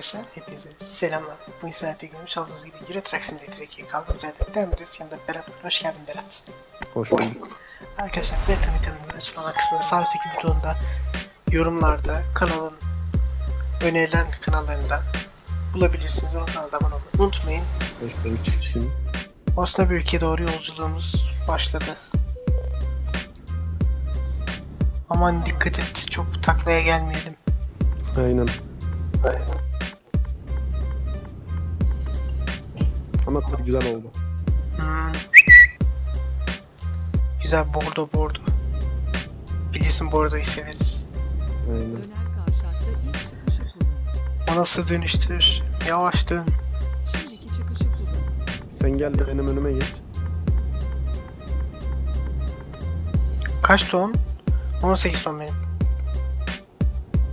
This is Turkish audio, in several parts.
arkadaşlar, hepinize selamlar. Bu isaatte görmüş olduğunuz gibi Euro Truck Simulator 2'ye kaldığımız yerden devam ediyoruz. Yanımda Berat var. Hoş geldin Berat. Hoş bulduk. Arkadaşlar Berat'ın kanalının açıklama kısmında sağ üstteki butonda yorumlarda kanalın önerilen kanallarında bulabilirsiniz. Onun kanalda abone olmayı unutmayın. Hoş bulduk. Bosna bir ülkeye doğru yolculuğumuz başladı. Aman dikkat et, çok taklaya gelmeyelim. Aynen. Ama tadı güzel oldu. Hmm. Güzel bordo bordo. Biliyorsun bordoyu severiz. Aynen. Döner kavşakta ilk çıkışı kullan. O nasıl dönüştür? Yavaş dön. Şimdiki çıkışı kullan. Sen gel de benim önüme geç. Kaç ton? 18 ton benim.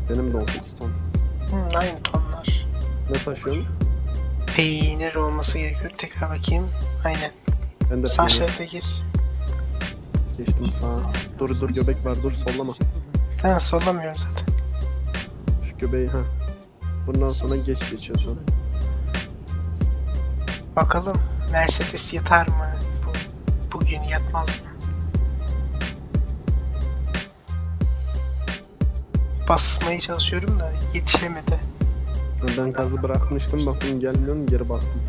Benim de 18 ton. Hmm, aynı tonlar. Ne taşıyorsun? Peynir olması gerekiyor. Tekrar bakayım. Aynen. Ben de Sağ şeride gir. Geçtim sağa. Dur dur göbek var dur sollama. Ha sollamıyorum zaten. Şu göbeği ha. Bundan sonra geç geçiyorsun. Bakalım Mercedes yatar mı? Bu, bugün yatmaz mı? Basmaya çalışıyorum da yetişemedi. Ben gazı bırakmıştım bakın gelmiyorum geri bastım.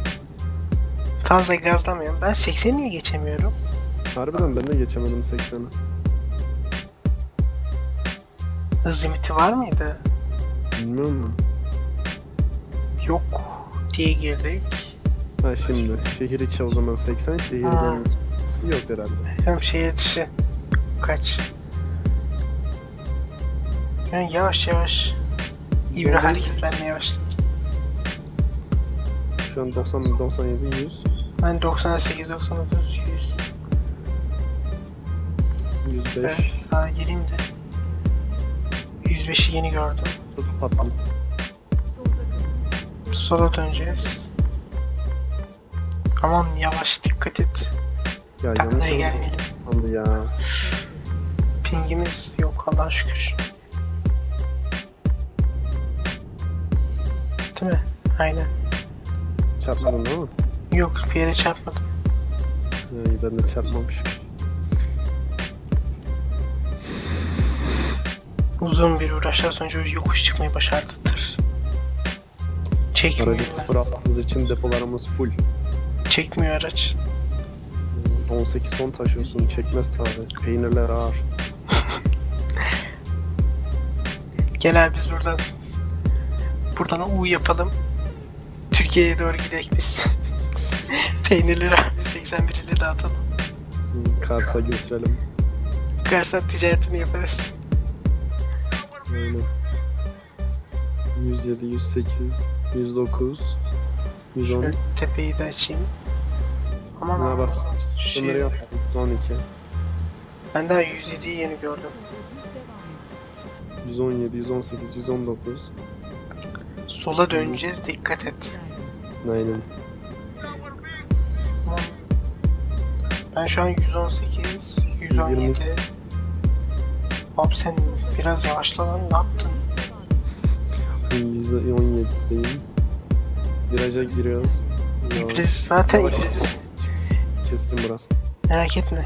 Fazla gazlamıyorum. Ben 80 niye geçemiyorum? Harbiden ben de geçemedim 80'i. Hız limiti var mıydı? Bilmiyor musun? Yok diye girdik. Ha şimdi şehir içi o zaman 80 şehir Ha. yok herhalde. Hem şehir dışı kaç? Yani yavaş yavaş Doğru. hareketlenmeye başladı. Şu an 90 97 100 Ben 98, 99, 100. 105 Ben sağa gireyim de. 105'i yeni gördüm. patladı. Solda kalın. Sola döneceğiz. Aman yavaş dikkat et. Ya Taklaya gelmeyelim. ya. Pingimiz yok Allah'a şükür. Aynen. Çarpmadın değil mi? Yok bir yere çarpmadım. İyi, ben de çarpmamışım. Uzun bir uğraşlar sonucu yokuş çıkmayı başardı tır. Çekmiyor. Aracı sıfır attığımız için depolarımız full. Çekmiyor araç. 18 ton taşıyorsun çekmez tabi. Peynirler ağır. Gel abi biz buradan buradan U yapalım. Türkiye'ye doğru gidelim biz. Peynirleri abi 81 ile dağıtalım. Kars'a götürelim. Karsan ticaretini yaparız. Aynen. 107, 108, 109, 110. Şöyle tepeyi de açayım. Aman aman. bak. Sınırı yok. 112, ben daha 107'yi yeni gördüm. Solda düz devam et. 117, 118, 119. Sola döneceğiz dikkat et. Aynen. Ben şu an 118, 117. Abi sen biraz yavaşla lan ne yaptın? Düz devam et. 117'deyim. Viraja giriyoruz. İbreti zaten. İbreti. Keskin burası. Merak etme.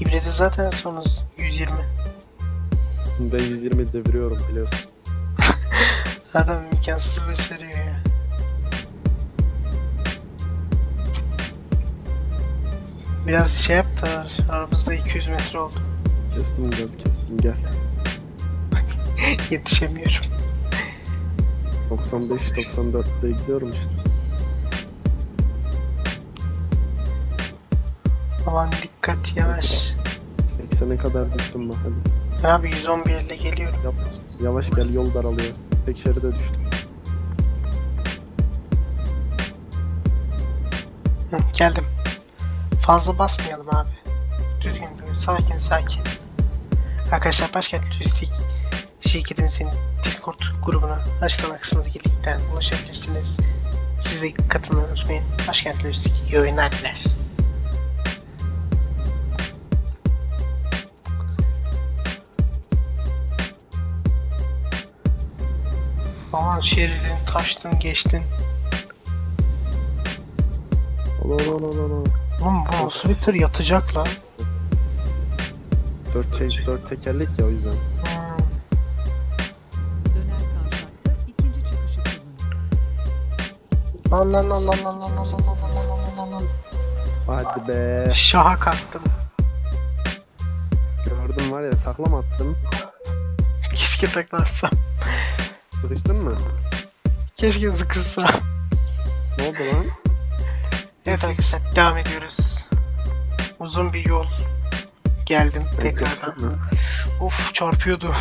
İbreti zaten sonuz 120. Ben 120 deviriyorum biliyorsun. Adam imkansız başarıyor ya. Biraz şey yap da aramızda 200 metre oldu. Kestim biraz kestim gel. Yetişemiyorum. 95 94'te gidiyorum işte. Aman dikkat yavaş. 80'e kadar düştüm bak hadi. Abi 111 ile geliyorum. Yap. Yavaş gel yol daralıyor. Tek şeride düştüm. Hı, geldim. Fazla basmayalım abi. Düzgün böyle sakin sakin. Arkadaşlar Başkent Turistik şirketimizin Discord grubuna açıklama kısmındaki linkten ulaşabilirsiniz. Size katılmayı unutmayın. Başkent Turistik iyi oyunlar diler. Aman şeridin taştın geçtin. Ola ola ola, ola. Oğlum bu nasıl bir tır yatacak lan? Dört, şey, dört tekerlek ya o yüzden. Hmm. Döner kavşakta ikinci çıkışı kullanın. Lan lan lan lan lan lan lan lan lan lan lan lan lan. Hadi be. Şaha kalktım. Gördüm var ya saklam attım. Keşke taklansam. Sıkıştın mı? Keşke sıkılsam. Ne oldu lan? Evet arkadaşlar devam ediyoruz. Uzun bir yol. Geldim tekrardan. Of çarpıyordu.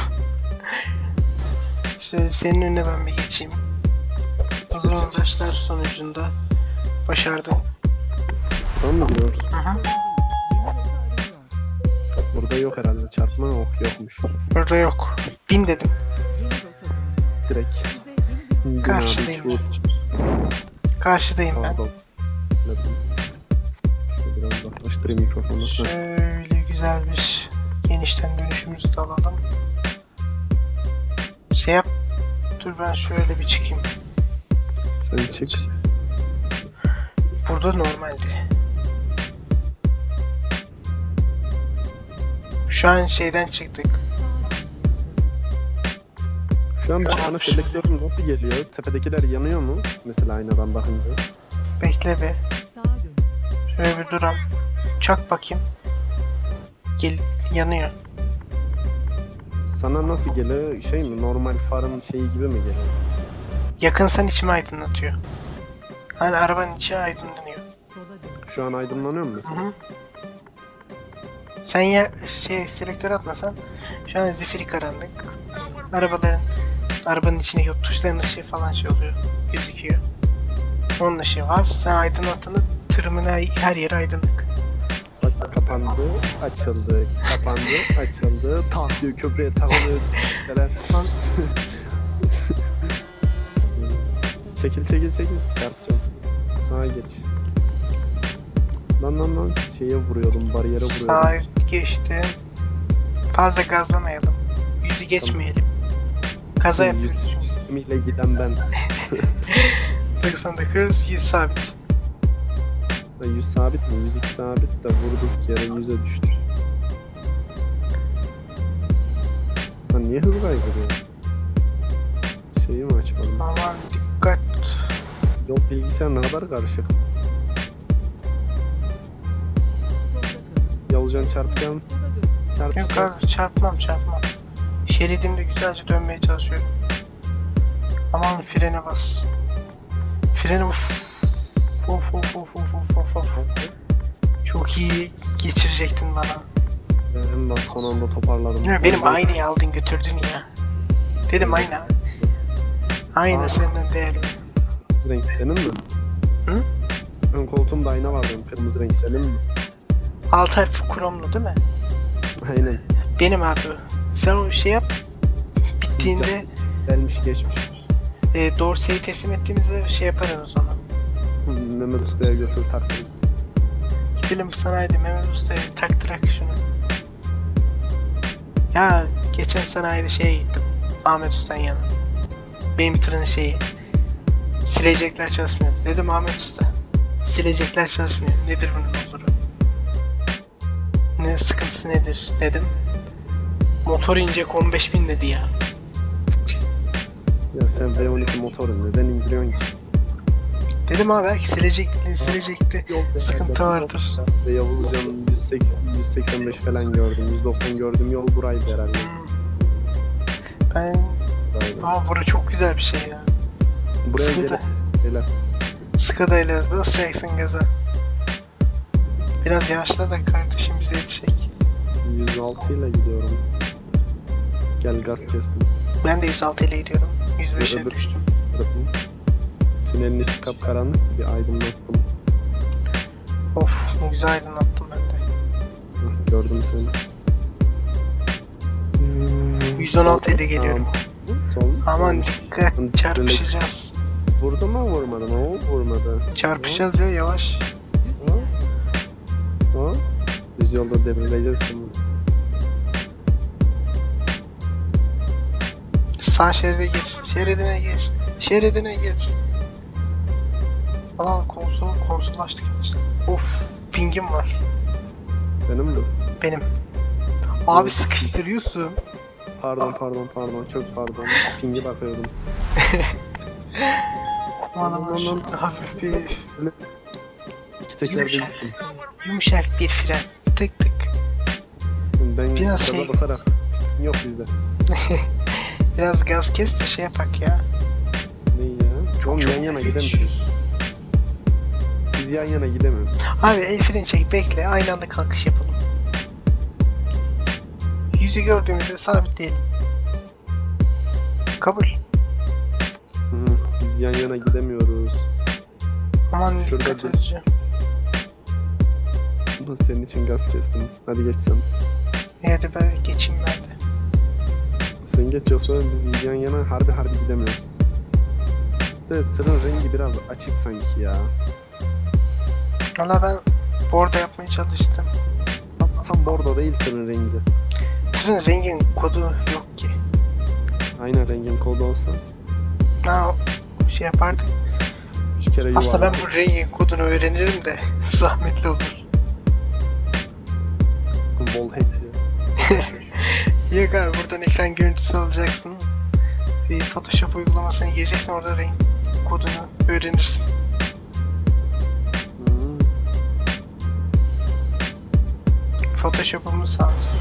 Şöyle senin önüne ben bir geçeyim. Uzun uğraşlar sonucunda başardım. Rota aranıyor. Burada yok herhalde. Çarpma yok yokmuş. Burada yok. Bin dedim. Direkt. Karşıdayım. Karşıdayım ben. Şöyle Biraz uzaklaştırayım mikrofonu. Şöyle güzel bir genişten dönüşümüzü de alalım. Şey yap. Dur ben şöyle bir çıkayım. Sen çık. Burada normaldi. Şu an şeyden çıktık. Şu an bana selektörüm nasıl geliyor? Tepedekiler yanıyor mu? Mesela aynadan bakınca. Bekle be. Şöyle bir duram. Çak bakayım. Gel yanıyor. Sana nasıl geliyor? Şey mi? Normal farın şeyi gibi mi geliyor? Yakınsan içimi aydınlatıyor. Hani arabanın içi aydınlanıyor. Şu an aydınlanıyor mu Hı mesela? hı. Sen ya şey selektör atmasan şu an zifiri karanlık. Arabaların arabanın içine yok tuşların ışığı falan şey oluyor. Gözüküyor. Onun ışığı var. Sen aydınlattığında tırımın her, yeri aydınlık. Bak kapandı, açıldı, kapandı, açıldı. Tak diyor köprüye takılıyor. Falan. Lan. çekil çekil çekil. Çarpacağım. Sağa geç. Lan lan lan şeye vuruyordum, bariyere vuruyordum. Sağa geçtim. Fazla gazlamayalım. Yüzü geçmeyelim. Kaza yapıyoruz. kemiğiyle giden ben. 99 100 sabit. Ha, 100 sabit mi? 102 sabit de vurduk yere 100'e düştü. Lan niye hız kaybediyor? Şeyi mi açmadım? Aman dikkat. Yok bilgisayar ne kadar karışık. Yavuzcan çarpacağım. Dönün. Yok Çarpacağım. abi çarpmam çarpmam. Şeridimde güzelce dönmeye çalışıyorum. Aman frene bas. Frene uf. Of of of of. Çok iyi geçirecektin bana. Ben bak son anda toparladım. Ya benim aynayı aldın götürdün ya. Dedim ayna. Ayna Aa. senden değerli. Kırmızı renk senin mi? Hı? Ön koltuğumda ayna var benim. Kırmızı renk senin mi? Altay kromlu değil mi? Aynen. Benim abi. Sen o şey yap. Bittiğinde Gelmiş geçmiş. e, Dorsey'i teslim ettiğimizde şey yaparız o zaman. Mehmet Usta'ya götür taktım. Gidelim sanayide Mehmet Usta'ya taktırak şunu. Ya geçen sanayide şeye gittim. Ahmet Usta'nın yanına. Benim tırın şeyi. Silecekler çalışmıyor. Dedim Ahmet Usta. Silecekler çalışmıyor. Nedir bunun oluru? Ne sıkıntısı nedir dedim. Motor inecek 15 bin dedi ya. Ya sen V12 motoru neden indiriyorsun ki? Dedim abi belki silecekti, silecekti. Sıkıntı vardır. Ve Yavuzcan 180, 185 falan gördüm. 190 gördüm yol buraydı herhalde. Hmm. Ben... Buraydı. Aa bura çok güzel bir şey ya. Buraya Sıkıntı. beyler. Skada ile basacaksın gaza. Biraz yavaşla da kardeşim bize yetişecek. 106 ile gidiyorum. Gel gaz kestim. Ben de 106 ile gidiyorum. 105'e Öbür- düştüm. Tünelin içi kapkaranlık bir aydınlattım. Of ne güzel aydınlattım ben de. Hah, Gördüm seni. Hmm, 116 ile geliyorum. Sol. Aman dikkat çarpışacağız. Vurdu mu vurmadı mı? O vurmadı. Çarpışacağız ya yavaş. İlerleyin. O? Düz yolda devireceğiz şimdi. Sağ şeride gir. Şeridine gir. Şeridine gir. Alan konsol, konsol açtık işte. Of, pingim var. Benim mi? Benim. Abi sıkıştırıyorsun. Pardon pardon pardon çok pardon. Pingi bakıyordum. Aman, şurada hafif bir İki tekerde Yumuşak. gittim. yumuşak bir fren. Tık tık. Ben Biraz şey- basarak. Yok bizde. Biraz gaz kes de şey yapak ya. Ne ya? Oğlum çok yan yana geç. gidemiyoruz. Biz yan yana gidemiyoruz. Abi el freni çek bekle aynı anda kalkış yapalım. Yüzü gördüğümüzde sabitleyelim. Kabul. Hı. Biz yan yana gidemiyoruz. Aman Şurada dikkat dur. edeceğim. Senin için gaz kestim. Hadi geç sen. Hadi ben geçeyim ben de. Sen geç yoksa biz yan yana harbi harbi gidemiyoruz. De tırın rengi biraz açık sanki ya. Valla ben bordo yapmaya çalıştım. Tam, bordo değil tırın rengi. Tırın rengin kodu yok ki. Aynen rengin kodu olsa. Ha şey yapardık. Üç kere Aslında ben yuvarlak. bu rengin kodunu öğrenirim de zahmetli olur. Diye. Yok abi buradan ekran görüntüsü alacaksın. Bir Photoshop uygulamasına gireceksin orada renk kodunu öğrenirsin. Photoshop'umuz sağ olsun.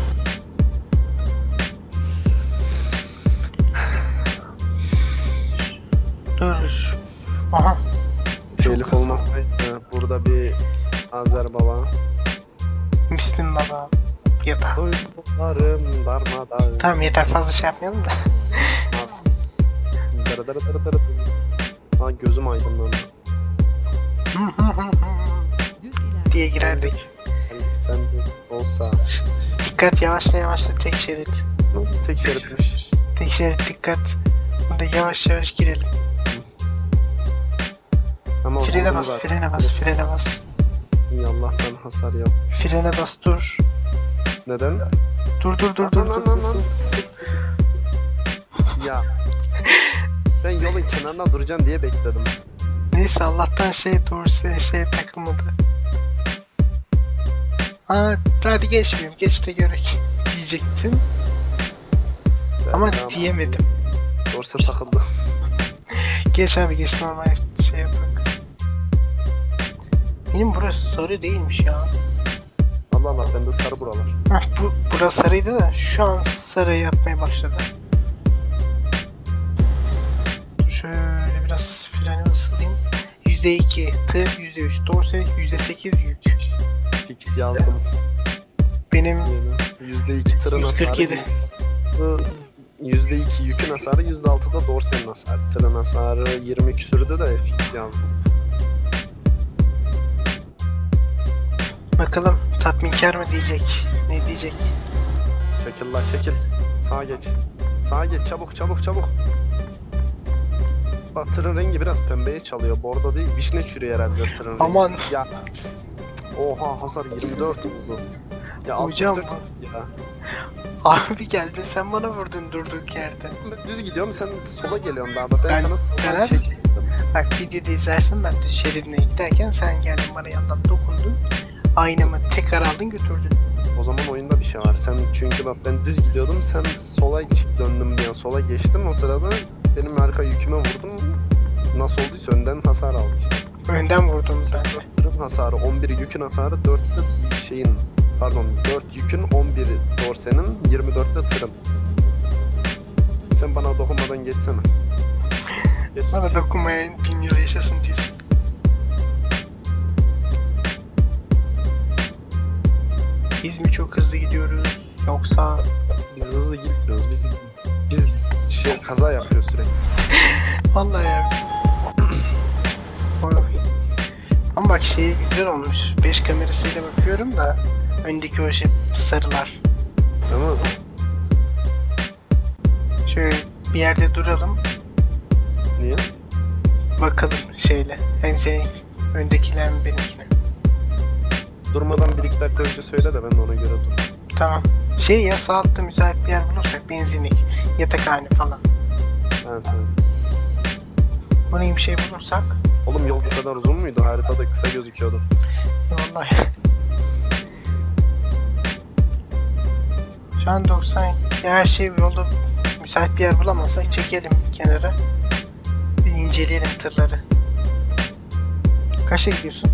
Dur. Aha. Telif olmasaydı burada bir Azer baba. Müslüm baba. Ya da. Duygularım darmadağın. Tamam yeter fazla şey yapmayalım da. Dara dara dara dara. Aa gözüm aydınlandı. Diye girerdik. Hani sen de olsa. Dikkat yavaşla yavaşla tek şerit. Tek şeritmiş. Tek şerit dikkat. Burada yavaş yavaş girelim. Ama Frene bas, frene bas, frene bas. İyi Allah'tan hasar yok. Frene bas dur. Neden? Dur dur dur dur dur dur. Ya. Ben yolun kenarında duracaksın diye bekledim. Neyse Allah'tan şey doğrusu şey takılmadı. Aa hadi geçmeyeyim geç de görek diyecektim ama Selam. diyemedim. Dorse takıldı. Geç abi geç normal şey yapak. Benim burası sarı değilmiş ya. Allah Allah bende sarı buralar. Heh, bu burası sarıydı da şu an sarı yapmaya başladı. Şöyle biraz freni ısılayım. %2 tır, %3 dorse, %8 yük. Fix yazdım. Benim Yüzde iki tırın hasarı. 147. Yüzde iki yükün hasarı, yüzde altı da dorsenin hasarı. Tırın hasarı 20 küsürdü de fix yazdım. bakalım tatminkar mı diyecek? Ne diyecek? Çekil la çekil. Sağa geç. Sağa geç çabuk çabuk çabuk. Bak tırın rengi biraz pembeye çalıyor. Bordo değil, vişne çürüyor herhalde tırın rengi. Aman Ya. Oha hasar 24 oldu. Ya Hocam 64 ya. abi geldin sen bana vurdun durduk yerde. Düz gidiyorum sen sola geliyorsun daha. Ben, Ben- sana her- çektim. Bak videoda izlersen ben düz şeridine giderken sen geldin bana yandan dokundun. Aynamı tekrar aldın götürdün. O zaman oyunda bir şey var. Sen çünkü bak ben düz gidiyordum. Sen sola döndüm bir an. Sola geçtim. O sırada benim arka yüküme vurdum. Nasıl olduysa önden hasar aldı işte. Önden vurdum ben de. Tırın hasarı 11 yükün hasarı 4'te şeyin pardon 4 yükün 11 dorsenin 24'te tırın. Sen bana dokunmadan geçsene. Geç. Bana dokunmayan bin yıl yaşasın diyorsun. Biz mi çok hızlı gidiyoruz yoksa Biz hızlı gitmiyoruz. Biz biz şey kaza yapıyoruz sürekli. vallahi ya. Ama bak şey güzel olmuş. 5 kamerasıyla bakıyorum da öndeki o şey sarılar. Mi? Şöyle bir yerde duralım Niye? bakalım şeyle. Hem senin öndekiler hem benimkine. Durmadan bir iki dakika önce söyle de ben de ona göre dur. Tamam. Şey ya sağ altta müsait bir yer bulursak benzinlik, yatakhane falan. Evet, evet. Gibi bir şey bulursak. Oğlum yol bu kadar uzun muydu? Haritada kısa gözüküyordu. Vallahi. Şu an 90. Her şey yolda müsait bir yer bulamazsak çekelim kenara. Bir inceleyelim tırları. Kaça gidiyorsun?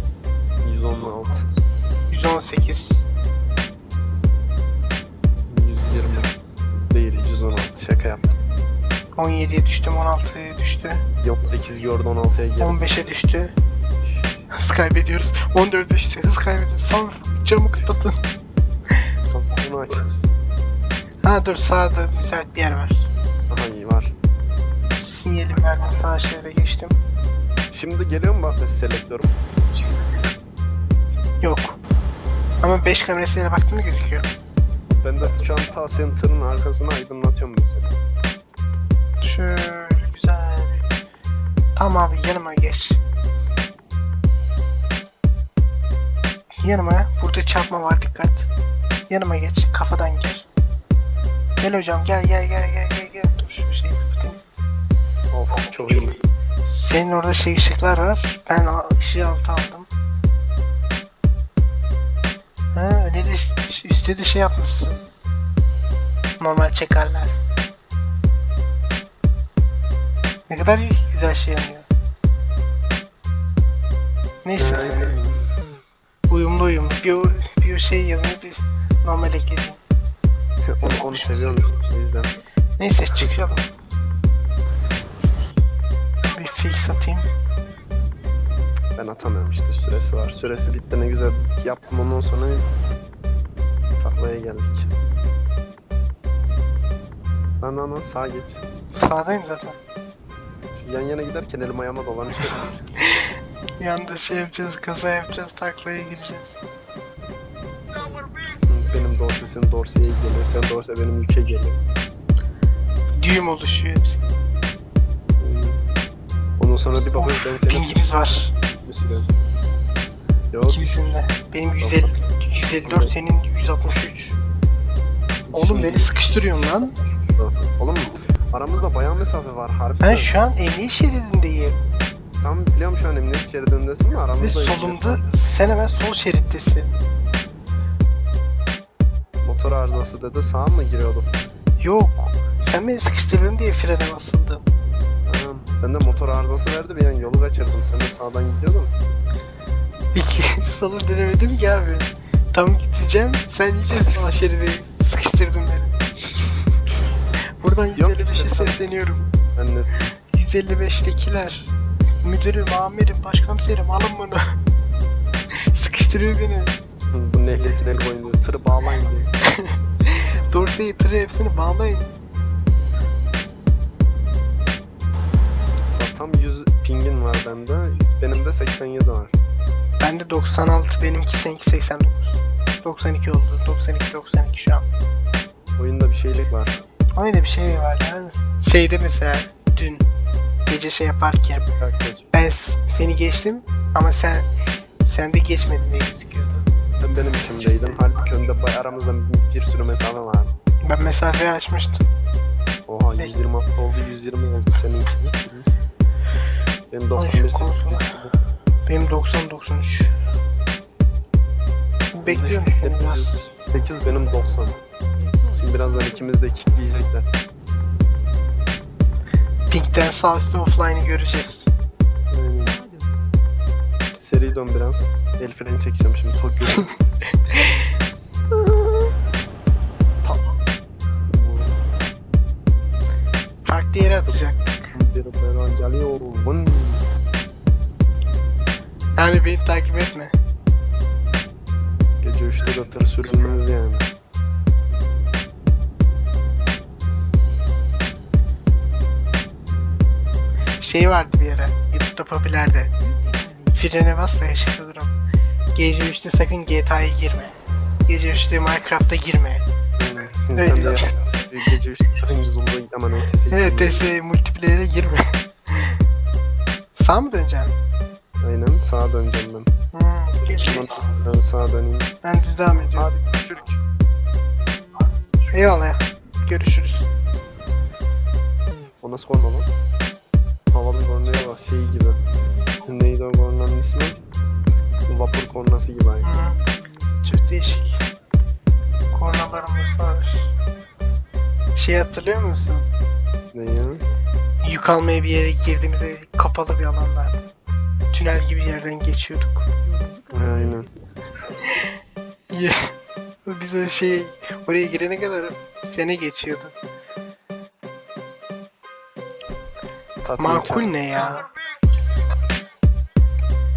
116. 118. 120. Değil 116 şaka yaptım. 17'ye düştüm, 16'ya düştü. 18 gördü 16'ya geldi. 15'e düştü. Hız kaybediyoruz. 14'e düştü. Hız kaybediyoruz. Sam camı kapatın. Bunu aç. Ha dur sağda müsait bir yer var. Aha iyi var. Sinyalim verdim sağ şeride geçtim. Şimdi geliyor mu bak selektörüm? Yok. Ama 5 kamerasıyla baktığımda gözüküyor. Ben de şu an ta senin tırın arkasını aydınlatıyorum mesela. Şöyle güzel. Tamam abi yanıma geç. Yanıma. Burada çarpma var dikkat. Yanıma geç. Kafadan gir. Gel hocam gel gel gel gel gel gel. Dur şu şeyi kapatayım. Of çok iyi. Senin orada şey ışıklar var. Ben ışığı altı aldım. Ha öyle de üstte de şey yapmışsın. Normal çekerler. Ne kadar güzel şey yanıyor. Neyse. Uyumlu uyumlu. Bir, bir şey yanıyor bir normal ekledim. onu, onu seviyorum o yüzden. Neyse çıkalım. Bir fix atayım. Ben atamıyorum işte süresi var. Süresi bitti ne güzel yaptım ondan sonra taklaya geldik. Lan lan lan sağa geç. Sağdayım zaten. Yan yana giderken elim ayağıma dolanıyor. Bir anda şey yapacağız, kaza yapacağız, taklaya gireceğiz. benim dorse senin dorseye geliyor. Sen dorse benim yüke geliyor. Düğüm oluşuyor hepsi. Ondan sonra bir bakıyoruz ben Of, seni pingimiz var. bir sürüyorum. Yok İkimizin de. Benim 150, 154, senin 163. Oğlum beni sıkıştırıyorsun lan. Aramızda bayağı mesafe var harbi. Ben şu an emniyet şeridindeyim. Tam biliyorum şu an emniyet şeridindesin de Ve aramızda solumda, sen hemen sol şerittesin. motor arızası dedi sağa mı giriyordum? Yok. Sen beni sıkıştırdın diye frene basıldım. Tamam. Ben de motor arızası verdi bir an yolu kaçırdım. Sen de sağdan gidiyordun. İlk solu denemedim ki abi. Tam gideceğim, sen iyice sağ şeride sıkıştırdın beni. Buradan Yok 155'e işte, tam- sesleniyorum. Ben de 155'tekiler. Müdürüm, amirim, başkomiserim alın bunu. Sıkıştırıyor beni. Bu ehliyetin el boyunca tırı bağlayın diye. Dorseyi, tırı hepsini bağlayın. Tam 100 pingin var bende. Benim de 87 var. Bende 96, benimki seninki 89. 92 oldu. 92, 92 şu an. Oyunda bir şeylik var. Aynı bir şey var yani. Şeyde mesela dün gece şey yaparken ben seni geçtim ama sen sen de geçmedin diye gözüküyordu. Sen benim içimdeydin. Halbuki önde bay aramızda bir sürü mesafe var. Ben mesafeyi açmıştım. Oha Beş. 126 oldu 120 oldu seninki. Benim Ay, 91 şu konsola. 800. Benim 90 93. Bekliyorum seni biraz. 8 benim 90. Birazdan ikimiz de kickleyecekler. Pink'ten sağ üstte offline'ı göreceğiz. Aynen. Seri dön biraz. El freni çekeceğim şimdi Tokyo. tamam. Farklı yere atacaktık. Yani beni takip etme. Gece 3'te de tır sürülmez yani. Şey vardı bir ara. YouTube'da popülerdi. Frene bas da ışıkta durum. Gece 3'te sakın GTA'ya girme. Gece 3'te Minecraft'a girme. Evet. sen de gece 3'te sakın git aman ETS'e Evet TS multiplayer'e girme. Sağ mı döneceksin? Aynen sağa döneceğim ben. Hmm, geç. Ben sağa döneyim. Ben düz devam ediyorum. Abi düşürük. Eyvallah. Görüşürüz. O nasıl? Ha havalı görünüyor bak şey gibi. Neydi o kornanın ismi? Vapur kornası gibi aynı. Hı. Çok değişik. Kornalarımız var. Şey hatırlıyor musun? Ne ya? Yük almaya bir yere girdiğimizde kapalı bir alanda. Tünel gibi yerden geçiyorduk. Aynen. Ya, Biz o şey oraya girene kadar sene geçiyordu. Tatminkar. Makul ne ya?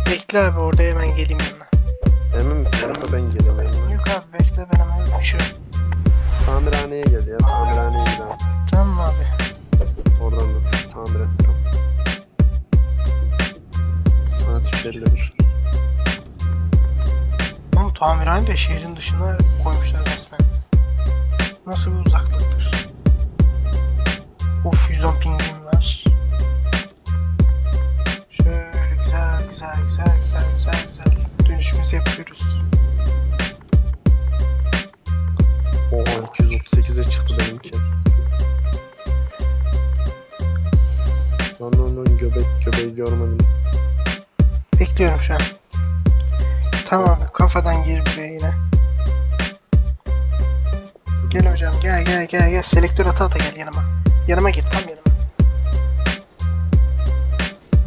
Bekle abi orada hemen geleyim yanına. Emin misin? Yoksa ben geleyim. Yok abi bekle ben hemen uçuyorum. Tamirhaneye gel ya. Tamirhaneye gidelim. Tamam abi? Oradan da tamir ettim. Saat 3.51. Oğlum tamirhane de şehrin dışına koymuşlar resmen. Nasıl bir uzaklıktır? Of 110 pingim güzel güzel güzel güzel güzel dönüşümüzü yapıyoruz. Oha 238'e çıktı benimki. Lan lan göbek göbeği görmedim. Bekliyorum şu an. Tamam kafadan gir buraya yine. Gel hocam gel gel gel gel selektör ata ata gel yanıma. Yanıma gir tam yanıma.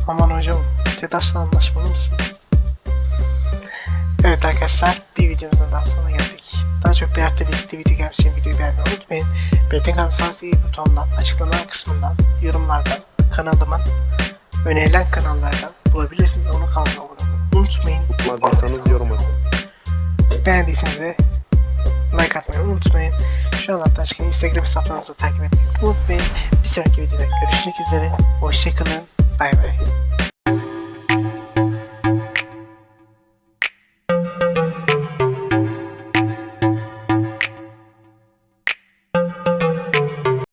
Aman hocam TEDAŞ'la anlaşmalı mısın? Evet arkadaşlar bir videomuzun daha sonuna geldik. Daha çok bir hafta birlikte video gelmiş için videoyu beğenmeyi unutmayın. Belirten kanal sağ butonundan, açıklama kısmından, yorumlardan, kanalımın önerilen kanallardan bulabilirsiniz. Onu kanalıma abone unutmayın. Tutmadıysanız yorum atın. Beğendiyseniz de like atmayı unutmayın. Şu an hatta çıkan Instagram hesaplarımızı takip etmeyi unutmayın. Bir sonraki videoda görüşmek üzere. Hoşçakalın. 拜拜。